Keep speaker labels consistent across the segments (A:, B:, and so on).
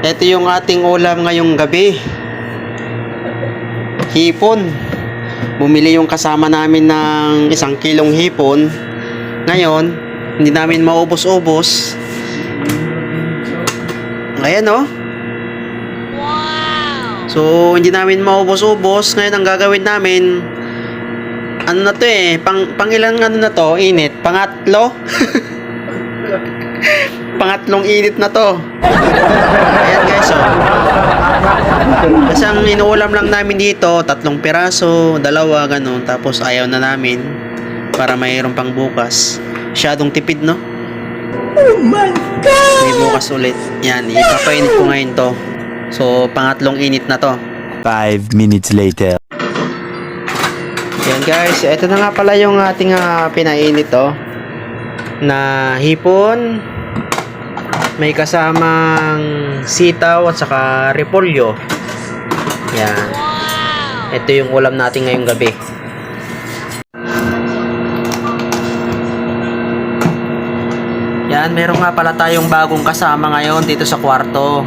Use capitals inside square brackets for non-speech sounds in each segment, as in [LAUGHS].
A: Ito yung ating ulam ngayong gabi. Hipon. Bumili yung kasama namin ng isang kilong hipon. Ngayon, hindi namin maubos-ubos. Ayan oh. So, hindi namin maubos-ubos. Ngayon, ang gagawin namin, ano na to eh, pang, pang ilang ano na to, init? Pangatlo? [LAUGHS] Pangatlong init na to. Ayan guys, oh. Kasi ang inuulam lang namin dito, tatlong piraso, dalawa, ganun. Tapos ayaw na namin para mayroon pang bukas. Masyadong tipid, no? Oh my God! May bukas ulit. Yan, ipapainit ko ngayon to. So, pangatlong init na to.
B: Five minutes later.
A: Yan guys, ito na nga pala yung ating uh, pinainit to. Na hipon. May kasamang sitaw at saka repolyo. Yan. Ito yung ulam natin ngayong gabi. Yan, meron nga pala tayong bagong kasama ngayon dito sa kwarto.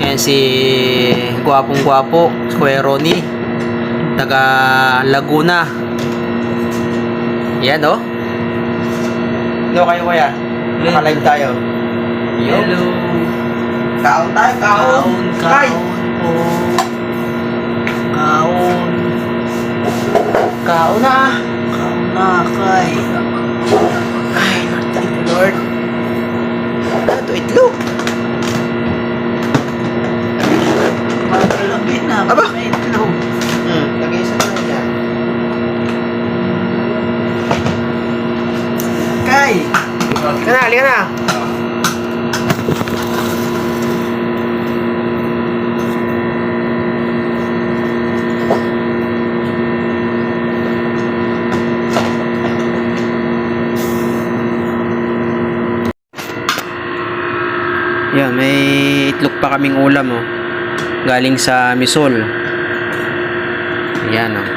A: Yan si gwapong gwapo, Kuya Ronnie. Taga Laguna. Yan oh. Hello kayo kuya. Nakalive tayo.
C: Hello.
A: Kaon tayo, kaon.
C: Kaon, kaon. Kaon.
A: Kaon na.
C: Kaon na, kay.
A: Ay, Lord, thank you, Lord. Ito, itlog.
C: Magalapit na.
A: Aba.
C: May itlog.
A: Hmm, lagay sa mga yan.
C: Kay.
A: Halika na, halika na. Yan, may itlog pa kaming ulam oh. Galing sa Misol. Yan oh.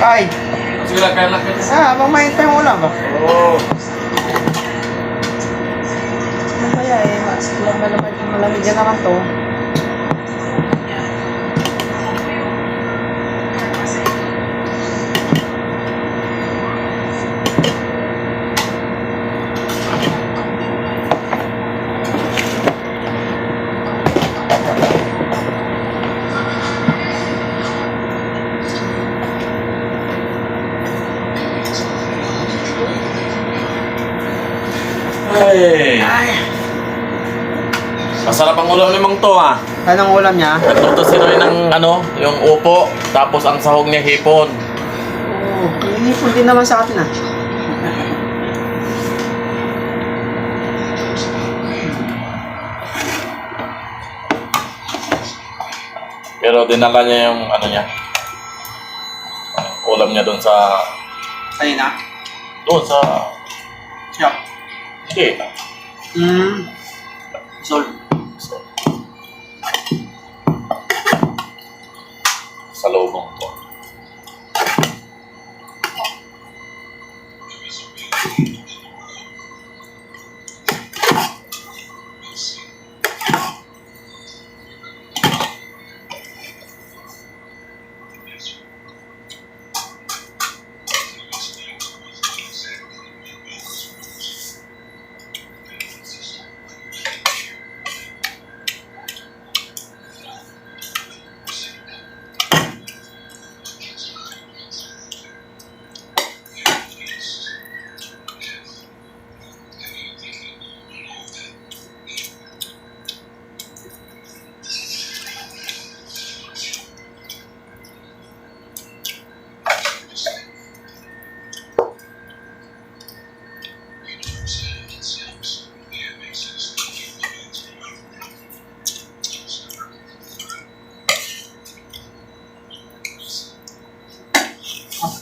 A: Ay!
D: Sige lang, kaya lang. kaya lang.
A: Ah, habang pa yung ulam ba?
D: Oo.
A: Ano kaya eh, mas malamig, malamig yan naman to.
D: Ay. Masarap ang ulam ni Mang to ah.
A: Anong ulam niya?
D: Nagluto si Roy ng ano, yung upo, tapos ang sahog niya hipon.
A: Oo, oh, inipon din naman sa atin ah.
D: Pero dinala niya yung ano niya. Ulam niya doon sa
A: Sa'yo na?
D: doon sa
A: Siya.
D: Okay.
A: Hmm. Sol.
D: Sa lobong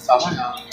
A: Tak.